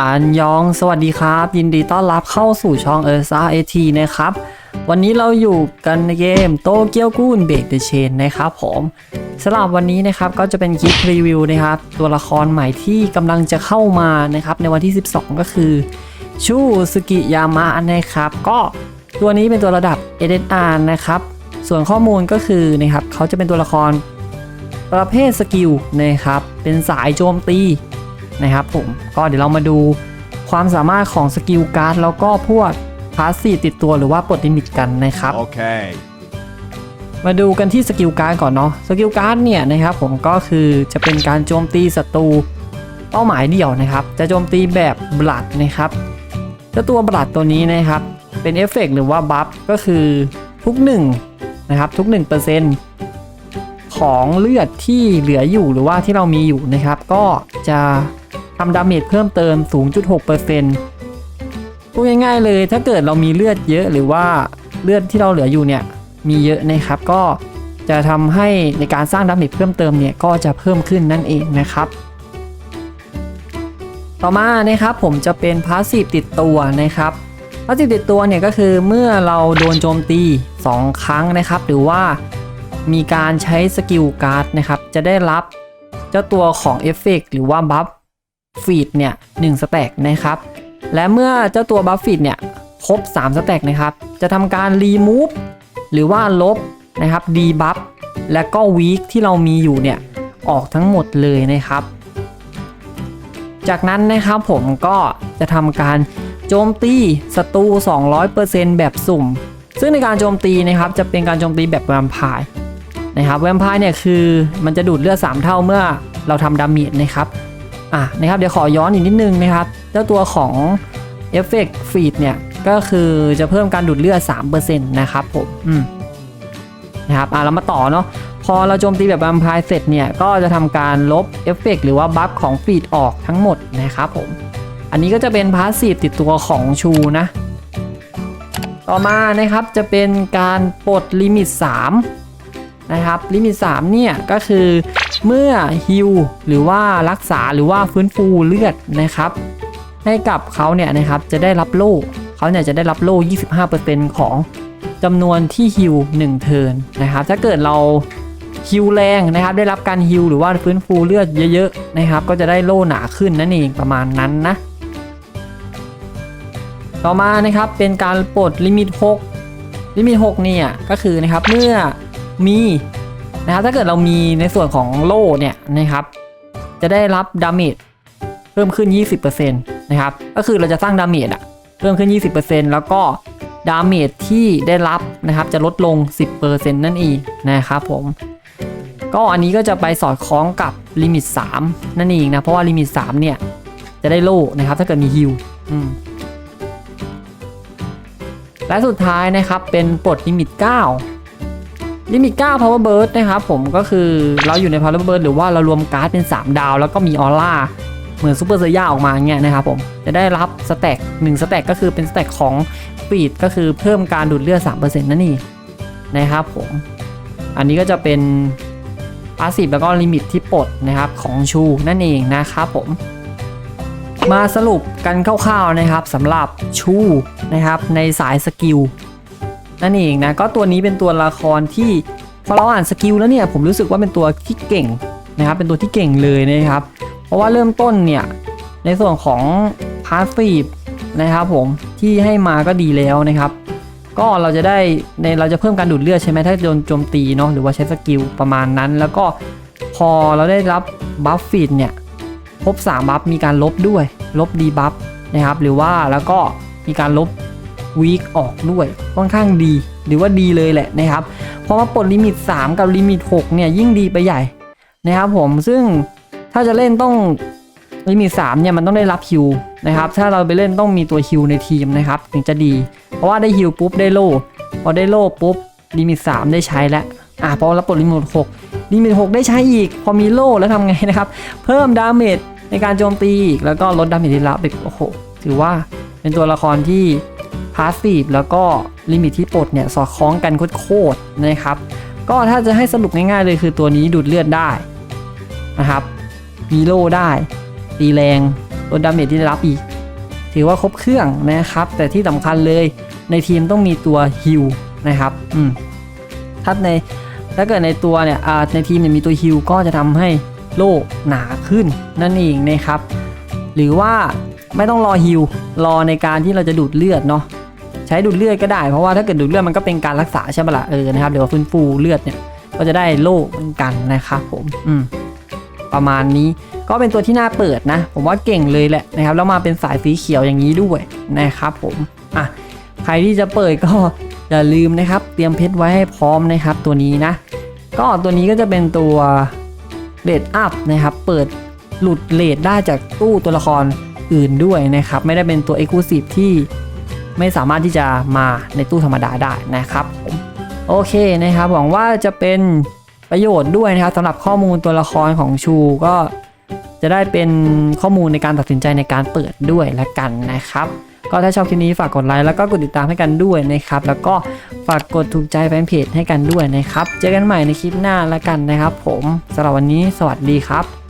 อันยอง สวัสดีครับ ยินดีต้อนรับเข้าสู่ช่องเออร์ซ่าเอทีนะครับ วันนี้เราอยู่กันในเกมโตเกียวกูนเบรกเดเชนนะครับผมสำหรับวันนี้นะครับก็จะเป็นคลิปรีวิวนะครับ ตัวละครใหม่ที่กำลังจะเข้ามานะครับในวันที่ 12 ก็คือ ชูสกิยามะนะครับ ก็ตัวนี้เป็นตัวระดับ SSR นะครับ ส่วนข้อมูลก็คือนะครับเขาจะเป็นตัวละครประเภทสกิลนะครับ เป็นสายโจมตี นะครับผมก็เดี๋ยวเรามาดูความสามารถของสกิลการ์ดแล้วก็พวกพาสซีฟติดตัวหรือว่าปลดลิมิตกันนะครับ Okay. มาดูกันที่สกิลการ์ดก่อนเนาะสกิลการ์ดเนี่ยนะครับผมก็คือจะเป็นการโจมตีศัตรูเป้าหมายเดี่ยวนะครับ จะโจมตีแบบบลัดนะครับเจ้าตัวบลัดตัวนี้นะครับ เป็นเอฟเฟกต์หรือว่าบัฟก็คือทุก1นะครับทุก1%ของเลือดที่เหลืออยู่หรือว่าที่เรามีอยู่นะครับ ก็จะ ทำดาเมจเพิ่มเติม 0.6%พูดง่ายๆเลยถ้าเกิดเรามีเลือดเยอะหรือว่าเลือดที่เราเหลืออยู่เนี่ยมีเยอะนะครับก็จะทำให้ในการสร้างดาเมจเพิ่มเติมเนี่ยก็จะเพิ่มขึ้นนั่นเองนะครับ ต่อมานะครับผมจะเป็นพาสซีฟติดตัวนะครับพาสซีฟติดตัวเนี่ยก็คือเมื่อเราโดนโจมตี 2 ครั้งนะครับ หรือว่ามีการใช้สกิลการ์ดนะครับจะได้รับเจ้าตัวของเอฟเฟกหรือว่าบัฟ ฟีดเนี่ยหนึ่งสแต็กนะครับและเมื่อเจ้าตัวบัฟฟีดเนี่ยครบ3สแต็กนะครับจะทำการรีมูฟหรือว่าลบนะครับดีบัฟและก็วีคที่เรามีอยู่เนี่ยออกทั้งหมดเลยนะครับ จากนั้นนะครับผมก็จะทำการโจมตีศัตรู 200%แบบสุ่ม ซึ่งในการโจมตีนะครับจะเป็นการโจมตีแบบแวมไพร์นะครับแวมไพร์เนี่ยคือมันจะดูดเลือด 3 เท่าเมื่อเราทำดาเมจนะครับ อะนะครับเดี๋ยวขอย้อนอีกนิดนึงนะครับเจ้าตัวของเอฟเฟกต์ฟีดเนี่ยก็คือจะเพิ่มการดูดเลือด3%นะครับผมอืมนะครับอะเรามาต่อเนาะพอเราโจมตีแบบแวมไพร์เสร็จเนี่ยก็จะทำการลบเอฟเฟกต์หรือว่าบัฟของฟีดออกทั้งหมดนะครับผม อันนี้ก็จะเป็นพาสซีฟติดตัวของชูนะ ต่อมานะครับจะเป็นการปลดลิมิต3นะครับลิมิต3เนี่ยก็คือ เมื่อฮิลหรือว่ารักษาหรือว่าฟื้นฟูเลือดนะครับ ให้กับเขาเนี่ยนะครับจะได้รับโล่เขาเนี่ยจะได้รับโล่25%ของจำนวนที่ฮิล1เทิร์นนะครับ ถ้าเกิดเราฮิลแรงนะครับ ได้รับการฮิลหรือว่าฟื้นฟูเลือดเยอะๆนะครับ ก็จะได้โล่หนาขึ้นนั่นเองประมาณนั้นนะ ต่อมานะครับเป็นการปลดลิมิต 6 ลิมิต 6 เนี่ยก็คือนะครับเมื่อมี นะครับถ้าเกิดเรามีในส่วนของโล่เนี่ยนะครับ จะได้รับดาเมจเพิ่มขึ้น 20%นะครับ ก็คือเราจะสร้างดาเมจอะเพิ่มขึ้น 20%แล้วก็ดาเมจที่ได้รับนะครับจะลดลง 10%นั่นเองนะครับผม ก็อันนี้ก็จะไปสอดคล้องกับลิมิต 3 นั่นเองนะ เพราะว่าลิมิต 3 เนี่ย จะได้โล่นะครับ ถ้าเกิดมีฮิลและสุดท้ายนะครับเป็นปลดลิมิต 9 ลิมิต9 power burst นะครับผมก็คือเราอยู่ใน power burst หรือว่าเรารวมการ์ดเป็น 3 ดาว แล้วก็มีออร่าเหมือนซูเปอร์เซย่าออกมาเงี้ยนะครับผมจะได้รับสแต็ก1สแต็กก็คือเป็นสแต็กของฟีดก็คือเพิ่มการดูดเลือด 3%นั่นเองนะครับผมอันนี้ก็จะเป็นพาสซีฟแล้วก็ลิมิตที่ปลดนะครับของชูนั่นเองนะครับผม มาสรุปกันคร่าวๆนะครับสำหรับชูนะครับในสายสกิล นั่นเองนะก็ตัวนี้เป็นตัวละครที่พอเราอ่านสกิลแล้วเนี่ยผมรู้สึกว่าเป็นตัวที่เก่งนะครับเป็นตัวที่เก่งเลยนะครับ เพราะว่าเริ่มต้นเนี่ยในส่วนของพาสซีฟนะครับผมที่ให้มาก็ดีแล้วนะครับ ก็เราจะได้ในเราจะเพิ่มการดูดเลือดใช่ไหมถ้าโดนโจมตีเนาะหรือว่าใช้สกิลประมาณนั้น แล้วก็พอเราได้รับบัฟฟีดเนี่ยครบ3บัฟมีการลบด้วย ลบดีบัฟนะครับหรือว่าแล้วก็มีการลบ วีคออกด้วยค่อนข้างดี หรือว่าดีเลยแหละนะครับพอมาปลดลิมิต 3 กับลิมิต 6 เนี่ยยิ่งดีไปใหญ่นะครับผมซึ่งถ้าจะเล่นต้องลิมิต3เนี่ยมันต้องได้รับฮิวนะครับถ้าเราไปเล่นต้องมีตัวฮิวในทีมนะครับถึงจะดี เพราะว่าได้ฮิวปุ๊บได้โล่พอได้โล่ปุ๊บลิมิต 3 ได้ใช้แล้วอะพอเราปลดลิมิต 6 ลิมิต 6 ได้ใช้อีก พอมีโล่แล้วทำไงนะครับ เพิ่มดาเมจในการโจมตีอีกแล้วก็ลดดาเมจที่รับอีกโอ้โหถือว่าเป็นตัวละครที่ พาสซีฟแล้วก็ลิมิตที่ปลดเนี่ยสอดคล้องกันโคตรๆนะครับก็ถ้าจะให้สรุปง่ายๆเลยคือตัวนี้ดูดเลือดได้นะครับมีโล่ได้ตีแรงลดดาเมจที่ได้รับอีก ถือว่าครบเครื่องนะครับ แต่ที่สำคัญเลยในทีมต้องมีตัวฮิลนะครับอืมถ้าในถ้าเกิดในตัวเนี่ยในทีมเนี่ยมีตัวฮิลก็จะทำให้โล่หนาขึ้นนั่นเองนะครับ หรือว่าไม่ต้องรอฮิลรอในการที่เราจะดูดเลือดเนาะ ใช้ดูดเลือดก็ได้ เพราะว่าถ้าเกิดดูดเลือดมันก็เป็นการรักษาใช่ปะละ่ะเออนะครับเดี๋ยวฟื้นฟูเลือดเนี่ยก็จะได้โล่เหมือนกันนะครับผมอืมประมาณนี้ก็เป็นตัวที่น่าเปิดนะ ผมว่าเก่งเลยแหละนะครับแล้วมาเป็นสายสีเขียวอย่างนี้ด้วยนะครับผมอะใครที่จะเปิดก็อย่าลืมนะครับ เตรียมเพชรไว้ให้พร้อมนะครับ ตัวนี้นะ ก็ตัวนี้ก็จะเป็นตัวเลดอัพนะครับ เปิดหลุดเลดได้จากตู้ตัวละครอื่นด้วยนะครับ ไม่ได้เป็นตัว e x c l u s i v e ที่ ไม่สามารถที่จะมาในตู้ธรรมดาได้นะครับผมโอเคนะครับหวังว่าจะเป็นประโยชน์ด้วยนะครับสำหรับข้อมูลตัวละครของชูก็จะได้เป็นข้อมูลในการตัดสินใจในการเปิดด้วยละกันนะครับ ก็ถ้าชอบคลิปนี้ฝากกดไลค์แล้วก็กดติดตามให้กันด้วยนะครับ แล้วก็ฝากกดถูกใจแฟนเพจให้กันด้วยนะครับ เจอกันใหม่ในคลิปหน้าละกันนะครับ ผมสำหรับวันนี้สวัสดีครับ